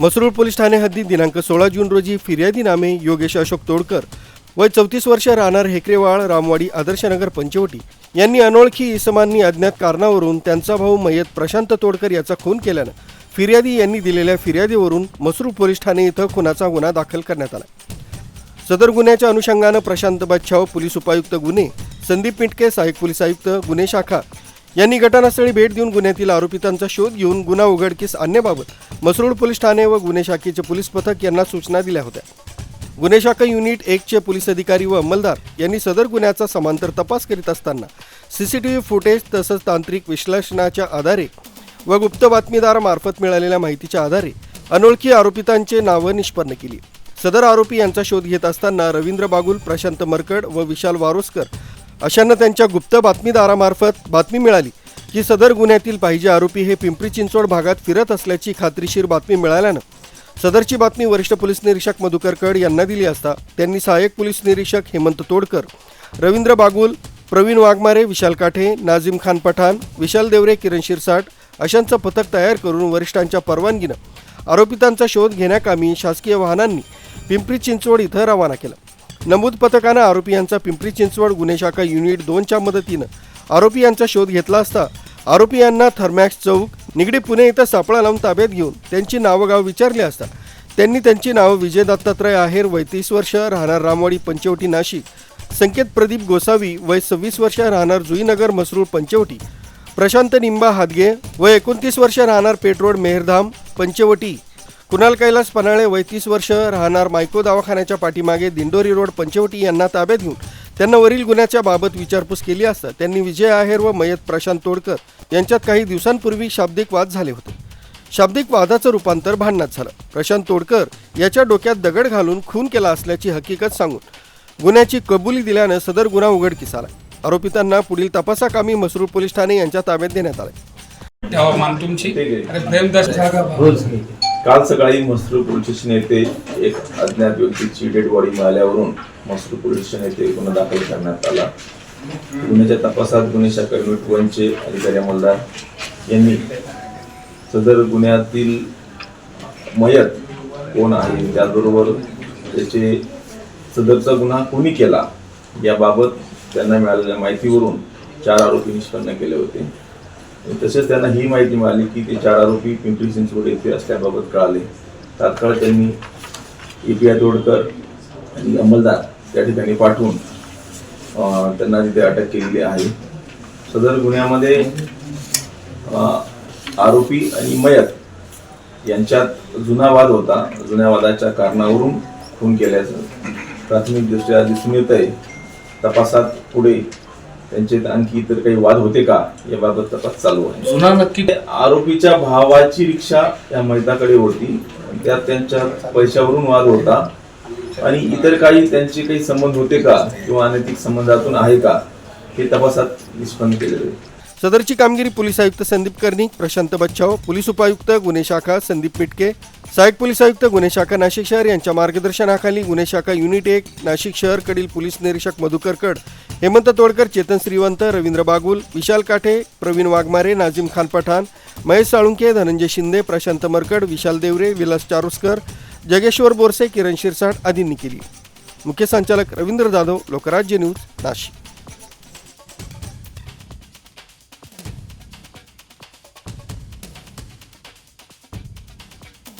Masrul police Thane हद्दीत दिनांक सोळा जून रोजी फिर्यादी नामे योगेश अशोक तोडकर वय चौतीस वर्ष राहणार हेकरेवाळ रामवाडी आदर्शनगर पंचवटी. यांनी अनोळखी इसमांनी अज्ञात कारणावरून त्यांचा भाऊ मयत प्रशांत तोडकर याचा खून केल्यानं फिर्यादी यांनी दिलेल्या फिर्यादीवरून मसरूळ पोलीस ठाणे इथं खुनाचा गुन्हा दाखल करण्यात आला. सदर गुन्ह्याच्या अनुषंगानं प्रशांत बादशाह पोलीस उपायुक्त गुन्हे संदीप पिंटके सहाय्यक पोलीस आयुक्त गुन्हे शाखा यांनी घटनास्थळी भेट देऊन गुन्ह्यातील आरोपितांचा शोध घेऊन गुन्हा उघडकीस आणण्याबाबत मसरूळ पोलीस ठाणे व गुन्हे शाखेचे पोलीस पथक यांना सूचना दिल्या होत्या. गुन्हे शाखा युनिट एकचे पोलीस अधिकारी व अंमलदार यांनी सदर गुन्ह्याचा समांतर तपास करीत असताना सीसीटीव्ही फुटेज तसंच तांत्रिक विश्लेषणाच्या आधारे व गुप्त बातमीदारामार्फत मिळालेल्या माहितीच्या आधारे अनोळखी आरोपितांचे नावं निष्पन्न केली. सदर आरोपी यांचा शोध घेत असताना रवींद्र बागुल प्रशांत मरकड व विशाल वारोस्कर अशांना त्यांच्या गुप्त बातमीदारामार्फत बातमी मिळाली की सदर गुन्ह्यातील पाहिजे आरोपी हे पिंपरी चिंचवड भागात फिरत असल्याची खात्रीशीर बातमी मिळाल्यानं सदरची बातमी वरिष्ठ पोलीस निरीक्षक मधुकर कड यांना दिली असता त्यांनी सहाय्यक पोलीस निरीक्षक हेमंत तोडकर रवींद्र बागुल प्रवीण वाघमारे विशाल काठे नाझिम खान पठाण विशाल देवरे किरण शिरसाट अशांचं पथक तयार करून वरिष्ठांच्या परवानगीनं आरोपितांचा शोध घेण्याकामी शासकीय वाहनांनी पिंपरी चिंचवड इथं रवाना केला. नमूद पथकानं आरोपी यांचा पिंपरी चिंचवड गुन्हे शाखा युनिट दोनच्या मदतीनं आरोपी यांचा शोध घेतला असता आरोपी यांना थर्मॅक्स चौक निगडी पुणे इथं सापळा लावून ताब्यात घेऊन त्यांची नावं गाव विचारली असता. त्यांनी त्यांची नावं विजय दत्तात्रय आहेर वय तीस वर्ष राहणार रामवाडी पंचवटी नाशिक. संकेत प्रदीप गोसावी वय सव्वीस वर्ष राहणार जुईनगर मसरूळ पंचवटी. प्रशांत निंबा हादगे वय एकोणतीस वर्ष राहणार पेठरोड मेहरधाम पंचवटी. कुणाल कैलास पनाळे वय तीस वर्ष राहणार मायको दवाखान्याच्या पाठीमागे दिंडोरी रोड पंचवटी यांना ताब्यात घेऊन त्यांना वरील गुन्ह्याच्या बाबत विचारपूस केली असता त्यांनी विजय आहेर व मयत प्रशांत तोडकर यांच्यात काही दिवसांपूर्वी शाब्दिक वाद झाले होते. शाब्दिक वादाचं रूपांतर भांडणात झालं. प्रशांत तोडकर याच्या डोक्यात दगड घालून खून केला असल्याची हकीकत सांगून गुन्ह्याची कबुली दिल्यानं सदर गुन्हा उघडकीस आला. आरोपितांना पुढील तपासाकामी मसरूळ पोलीस ठाणे यांच्या ताब्यात देण्यात आले काल सकाळी मसरूळ पोलीस स्टेशन येथे एक अज्ञात व्यक्तीची डेड बॉडी मिळाल्यावरून मसरूळ पोलीस स्टेशन येथे गुन्हा दाखल करण्यात आला. गुन्ह्याच्या तपासात गुन्हे शाखा युनिट वनचे अधिकारी अंमलदार यांनी सदर गुन्ह्यातील मयत कोण आहे? त्याचबरोबर त्याचे सदरचा गुन्हा कोणी केला? याबाबत त्यांना मिळालेल्या माहितीवरून चार आरोपी निष्पन्न केले होते. तसेच त्यांना ही माहिती मिळाली की ते चार आरोपी पिंपरी चिंचवड येथे असल्याबाबत कळाले. तात्काळ त्यांनी ए पी आय तोडकर आणि अंमलदार त्या ठिकाणी पाठवून त्यांना तिथे अटक केलेली आहे. सदर गुन्ह्यामध्ये आरोपी आणि मयत यांच्यात जुना वाद होता. जुन्या वादाच्या कारणावरून खून केल्याचं प्राथमिकदृष्ट्या दिसून येत आहे तपासात पुढे त्यांचे आणखी इतर काही वाद होते का? याबाबत तपास चालू आहे. जुना नक्की आरोपीच्या भावाची रिक्षा या मैताकडे होती. त्यात त्यांच्या पैशावरून वाद होता. आणि इतर काही त्यांचे काही संबंध होते का? किंवा अनैतिक संबंधातून आहे का? हे तपासात निष्पन्न केलेले. सदरची कामगिरी पोलीस आयुक्त संदीप कर्णिक प्रशांत बच्छाव पोलीस उपायुक्त गुन्हे शाखा संदीप पिटके सहाय्यक पोलीस आयुक्त गुन्हे शाखा नाशिक शहर यांच्या मार्गदर्शनाखाली गुन्हे शाखा युनिट एक नाशिक शहरकडील पोलीस निरीक्षक मधुकर कड हेमंत तोडकर चेतन श्रीवंत रवींद्र बागुल विशाल काठे प्रवीण वाघमारे नाझिम खान पठाण महेश साळुंके धनंजय शिंदे प्रशांत मरकड विशाल देवरे विलास चारुस्कर जगेश्वर बोरसे किरण शिरसाट आदींनी केली. मुख्य संचालक रवींद्र जाधव लोकराज्य न्यूज नाशिक.